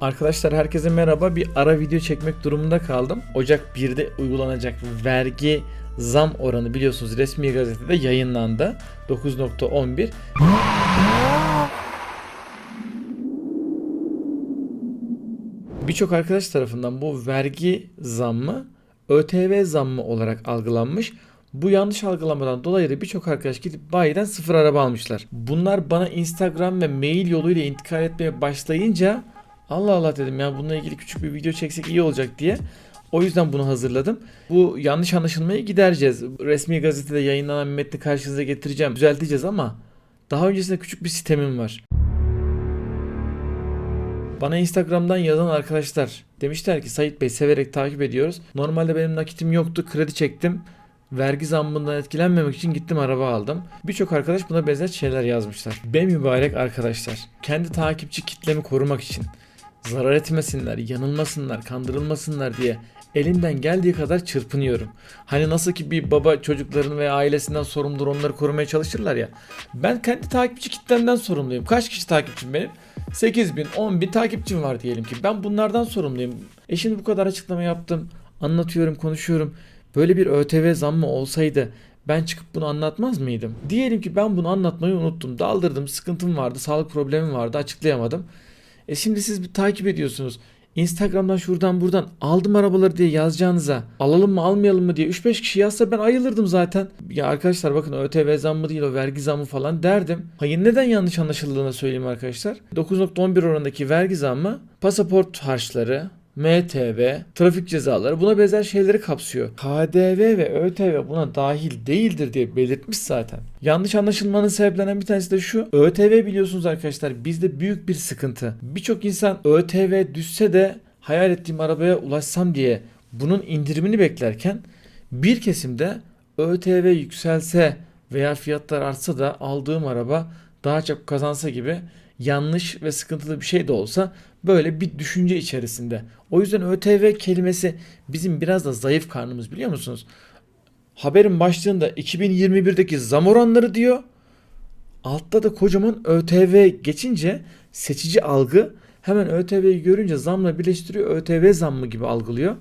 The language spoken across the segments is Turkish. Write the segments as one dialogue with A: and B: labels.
A: Arkadaşlar herkese merhaba. Bir ara video çekmek durumunda kaldım. Ocak 1'de uygulanacak vergi zam oranı biliyorsunuz resmi gazetede yayınlandı. 9.11. Birçok arkadaş tarafından bu vergi zammı ÖTV zammı olarak algılanmış. Bu yanlış algılamadan dolayı da birçok arkadaş gidip bayiden sıfır araba almışlar. Bunlar bana Instagram ve mail yoluyla intikal etmeye başlayınca Allah Allah dedim ya bununla ilgili küçük bir video çeksek iyi olacak diye. O yüzden bunu hazırladım. Bu yanlış anlaşılmayı gidereceğiz. Resmi gazetede yayınlanan metni karşınıza getireceğim. Düzelteceğiz ama daha öncesinde küçük bir sistemim var. Bana Instagram'dan yazan arkadaşlar demişler ki Sait Bey severek takip ediyoruz. Normalde benim nakitim yoktu kredi çektim. Vergi zammından etkilenmemek için gittim araba aldım. Birçok arkadaş buna benzer şeyler yazmışlar. Be mübarek arkadaşlar. Kendi takipçi kitlemi korumak için zarar etmesinler, yanılmasınlar, kandırılmasınlar diye elimden geldiği kadar çırpınıyorum. Hani nasıl ki bir baba çocuklarını ve ailesinden sorumludur onları korumaya çalışırlar ya. Ben kendi takipçi kitlemden sorumluyum. Kaç kişi takipçim benim? 8 bin, 10 bin takipçim var diyelim ki. Ben bunlardan sorumluyum. E şimdi bu kadar açıklama yaptım. Anlatıyorum, konuşuyorum. Böyle bir ÖTV zammı olsaydı ben çıkıp bunu anlatmaz mıydım? Diyelim ki ben bunu anlatmayı unuttum. Daldırdım, sıkıntım vardı, sağlık problemim vardı, açıklayamadım. E şimdi siz bir takip ediyorsunuz. Instagram'dan şuradan buradan aldım arabaları diye yazacağınıza alalım mı almayalım mı diye 3-5 kişi yazsa ben ayılırdım zaten. Ya arkadaşlar bakın ÖTV zammı değil o vergi zammı falan derdim. Hayır neden yanlış anlaşıldığını söyleyeyim arkadaşlar. 9.11 oranındaki vergi zammı pasaport harçları, MTV, trafik cezaları buna benzer şeyleri kapsıyor. KDV ve ÖTV buna dahil değildir diye belirtmiş zaten. Yanlış anlaşılmanın sebeplerinden bir tanesi de şu. ÖTV biliyorsunuz arkadaşlar bizde büyük bir sıkıntı. Birçok insan ÖTV düşse de hayal ettiğim arabaya ulaşsam diye bunun indirimini beklerken bir kesimde ÖTV yükselse veya fiyatlar artsa da aldığım araba daha çok kazansa gibi yanlış ve sıkıntılı bir şey de olsa böyle bir düşünce içerisinde. O yüzden ÖTV kelimesi bizim biraz da zayıf karnımız biliyor musunuz? Haberin başlığında 2021'deki zam oranları diyor. Altta da kocaman ÖTV geçince seçici algı hemen ÖTV'yi görünce zamla birleştiriyor. ÖTV zammı gibi algılıyor.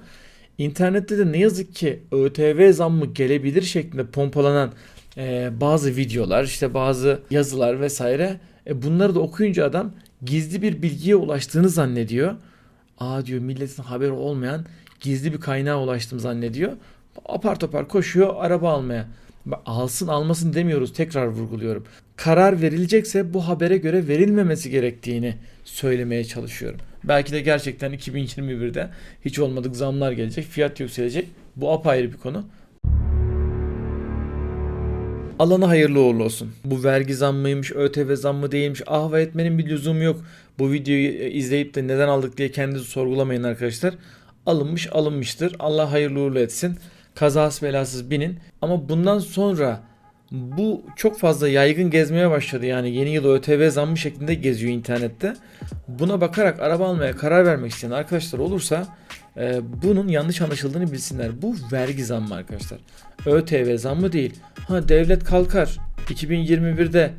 A: İnternette de ne yazık ki ÖTV zammı gelebilir şeklinde pompalanan e, bazı videolar, işte bazı yazılar vesaire. E, bunları da okuyunca adam gizli bir bilgiye ulaştığını zannediyor. Aa diyor milletin haberi olmayan gizli bir kaynağa ulaştım zannediyor. Apar topar koşuyor araba almaya. Alsın almasın demiyoruz tekrar vurguluyorum. Karar verilecekse bu habere göre verilmemesi gerektiğini söylemeye çalışıyorum. Belki de gerçekten 2021'de hiç olmadık zamlar gelecek, fiyat yükselecek. Bu apayrı bir konu. Alanı hayırlı uğurlu olsun. Bu vergi zammıymış, ÖTV zammı değilmiş. Ah ve etmenin bir lüzumu yok. Bu videoyu e, izleyip de neden aldık diye kendinizi sorgulamayın arkadaşlar. Alınmış alınmıştır. Allah hayırlı uğurlu etsin. Kazası belasız binin. Ama bundan sonra bu çok fazla yaygın gezmeye başladı. Yani yeni yıl ÖTV zammı şeklinde geziyor internette. Buna bakarak araba almaya karar vermek isteyen arkadaşlar olursa e, bunun yanlış anlaşıldığını bilsinler. Bu vergi zammı arkadaşlar. ÖTV zammı değil. Ha devlet kalkar. 2021'de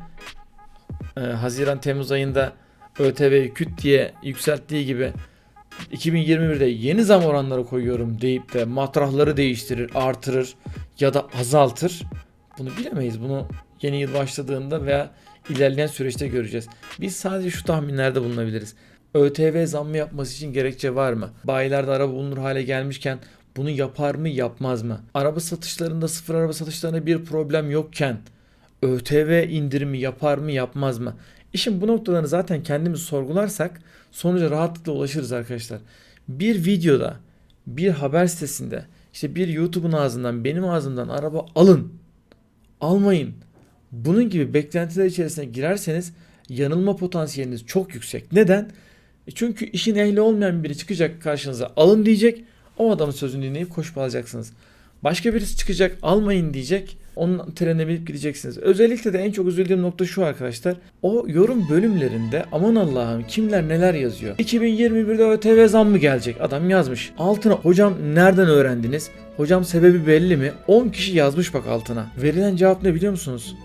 A: e, Haziran Temmuz ayında ÖTV'yi küt diye yükselttiği gibi 2021'de yeni zam oranları koyuyorum deyip de matrahları değiştirir, artırır ya da azaltır. Bunu bilemeyiz. Bunu yeni yıl başladığında veya ilerleyen süreçte göreceğiz. Biz sadece şu tahminlerde bulunabiliriz. ÖTV zammı yapması için gerekçe var mı? Bayilerde araba bulunur hale gelmişken bunu yapar mı yapmaz mı? Araba satışlarında sıfır araba satışlarında bir problem yokken ÖTV indirimi yapar mı yapmaz mı? İşin bu noktalarını zaten kendimiz sorgularsak sonuca rahatlıkla ulaşırız arkadaşlar. Bir videoda, bir haber sitesinde, işte bir YouTube'un ağzından, benim ağzımdan araba alın, almayın. Bunun gibi beklentiler içerisine girerseniz yanılma potansiyeliniz çok yüksek. Neden? E Çünkü işin ehli olmayan biri çıkacak karşınıza alın diyecek. O adamın sözünü dinleyip koşup alacaksınız. Başka birisi çıkacak almayın diyecek. Onun trenine binip gideceksiniz. Özellikle de en çok üzüldüğüm nokta şu arkadaşlar. O yorum bölümlerinde aman Allah'ım kimler neler yazıyor. 2021'de ÖTV zam mı gelecek? Adam yazmış. Altına hocam nereden öğrendiniz? Hocam sebebi belli mi? 10 kişi yazmış bak altına. Verilen cevap ne biliyor musunuz?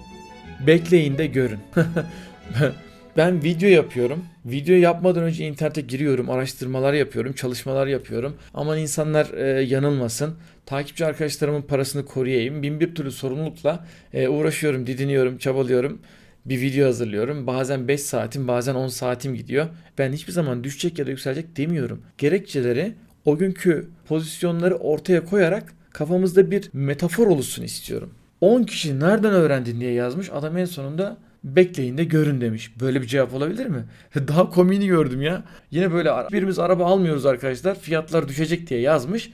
A: Bekleyin de görün. Ben video yapıyorum. Video yapmadan önce internete giriyorum, araştırmalar yapıyorum, çalışmalar yapıyorum. Aman insanlar e, yanılmasın. Takipçi arkadaşlarımın parasını koruyayım. Bin bir türlü sorumlulukla e, uğraşıyorum, didiniyorum, çabalıyorum. Bir video hazırlıyorum. Bazen 5 saatim, bazen 10 saatim gidiyor. Ben hiçbir zaman düşecek ya da yükselecek demiyorum. Gerekçeleri o günkü pozisyonları ortaya koyarak kafamızda bir metafor oluşsun istiyorum. 10 kişi nereden öğrendin diye yazmış. Adam en sonunda bekleyin de görün demiş. Böyle bir cevap olabilir mi? Daha komiğini gördüm ya. Yine böyle birimiz araba almıyoruz arkadaşlar. Fiyatlar düşecek diye yazmış.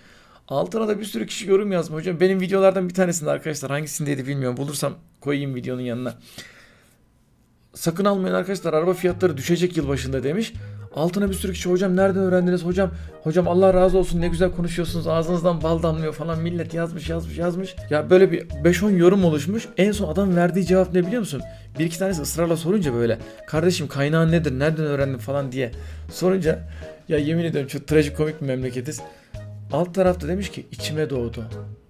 A: Altına da bir sürü kişi yorum yazmış hocam. Benim videolardan bir tanesinde arkadaşlar hangisindeydi bilmiyorum. Bulursam koyayım videonun yanına. Sakın almayın arkadaşlar araba fiyatları düşecek yılbaşında demiş. Altına bir sürü kişi hocam nereden öğrendiniz hocam? Hocam Allah razı olsun ne güzel konuşuyorsunuz ağzınızdan bal damlıyor falan millet yazmış yazmış yazmış. Ya böyle bir 5-10 yorum oluşmuş. En son adam verdiği cevap ne biliyor musun? Bir iki tanesi ısrarla sorunca böyle kardeşim kaynağın nedir nereden öğrendin falan diye sorunca ya yemin ediyorum çok trajikomik bir memleketiz. Alt tarafta demiş ki içime doğdu.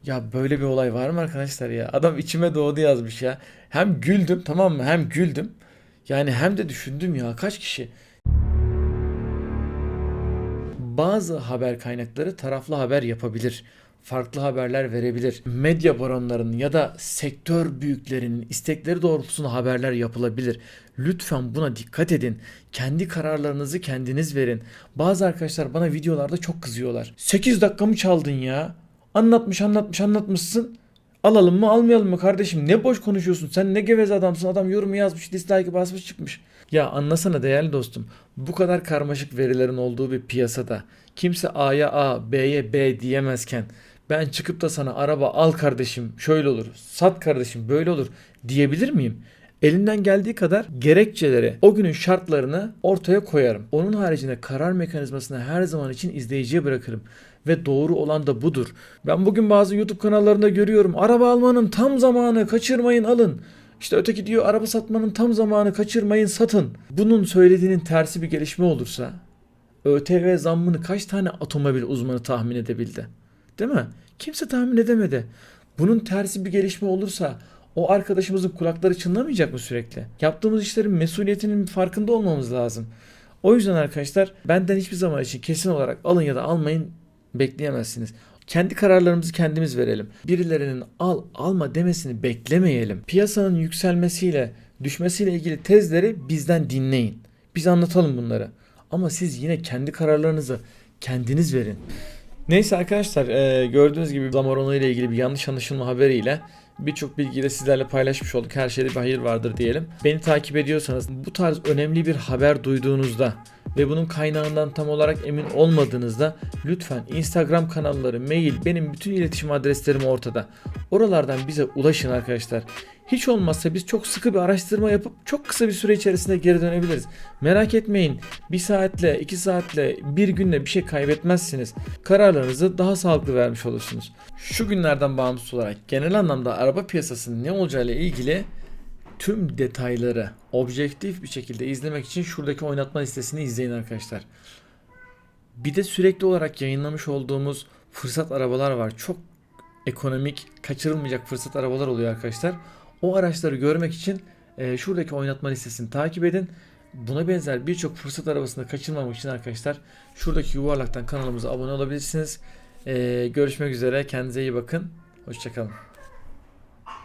A: Ya böyle bir olay var mı arkadaşlar ya? Adam içime doğdu yazmış ya. Hem güldüm tamam mı? Hem güldüm. Yani hem de düşündüm ya kaç kişi. Bazı haber kaynakları taraflı haber yapabilir. Farklı haberler verebilir. Medya baronlarının ya da sektör büyüklerinin istekleri doğrultusunda haberler yapılabilir. Lütfen buna dikkat edin. Kendi kararlarınızı kendiniz verin. Bazı arkadaşlar bana videolarda çok kızıyorlar. 8 dakikamı çaldın ya. Anlatmış anlatmış anlatmışsın. Alalım mı almayalım mı kardeşim? Ne boş konuşuyorsun? Sen ne geveze adamsın? Adam yorumu yazmış, dislike'ı basmış çıkmış. Ya anlasana değerli dostum. Bu kadar karmaşık verilerin olduğu bir piyasada kimse A'ya A, B'ye B diyemezken ben çıkıp da sana araba al kardeşim şöyle olur, sat kardeşim böyle olur diyebilir miyim? Elimden geldiği kadar gerekçeleri, o günün şartlarını ortaya koyarım. Onun haricinde karar mekanizmasını her zaman için izleyiciye bırakırım. Ve doğru olan da budur. Ben bugün bazı YouTube kanallarında görüyorum. Araba almanın tam zamanı, kaçırmayın alın. İşte öteki diyor araba satmanın tam zamanı, kaçırmayın satın. Bunun söylediğinin tersi bir gelişme olursa ÖTV zammını kaç tane otomobil uzmanı tahmin edebildi? Değil mi? Kimse tahmin edemedi. Bunun tersi bir gelişme olursa o arkadaşımızın kulakları çınlamayacak mı sürekli? Yaptığımız işlerin mesuliyetinin farkında olmamız lazım. O yüzden arkadaşlar benden hiçbir zaman için kesin olarak alın ya da almayın bekleyemezsiniz. Kendi kararlarımızı kendimiz verelim. Birilerinin al alma demesini beklemeyelim. Piyasanın yükselmesiyle düşmesiyle ilgili tezleri bizden dinleyin. Biz anlatalım bunları. Ama siz yine kendi kararlarınızı kendiniz verin. Neyse arkadaşlar gördüğünüz gibi zam oranı ile ilgili bir yanlış anlaşılma haberiyle birçok bilgiyi de sizlerle paylaşmış olduk. Her şeyde bir hayır vardır diyelim. Beni takip ediyorsanız bu tarz önemli bir haber duyduğunuzda ve bunun kaynağından tam olarak emin olmadığınızda lütfen Instagram kanalları, mail, benim bütün iletişim adreslerim ortada. Oralardan bize ulaşın arkadaşlar. Hiç olmazsa biz çok sıkı bir araştırma yapıp çok kısa bir süre içerisinde geri dönebiliriz. Merak etmeyin. Bir saatle, iki saatle, bir günle bir şey kaybetmezsiniz. Kararlarınızı daha sağlıklı vermiş olursunuz. Şu günlerden bağımsız olarak genel anlamda araba piyasasının ne olacağıyla ilgili tüm detayları objektif bir şekilde izlemek için şuradaki oynatma listesini izleyin arkadaşlar. Bir de sürekli olarak yayınlamış olduğumuz fırsat arabalar var. Çok ekonomik, kaçırılmayacak fırsat arabalar oluyor arkadaşlar. O araçları görmek için e, şuradaki oynatma listesini takip edin. Buna benzer birçok fırsat arabasını kaçırmamak için arkadaşlar şuradaki yuvarlaktan kanalımıza abone olabilirsiniz. E, görüşmek üzere. Kendinize iyi bakın. Hoşçakalın.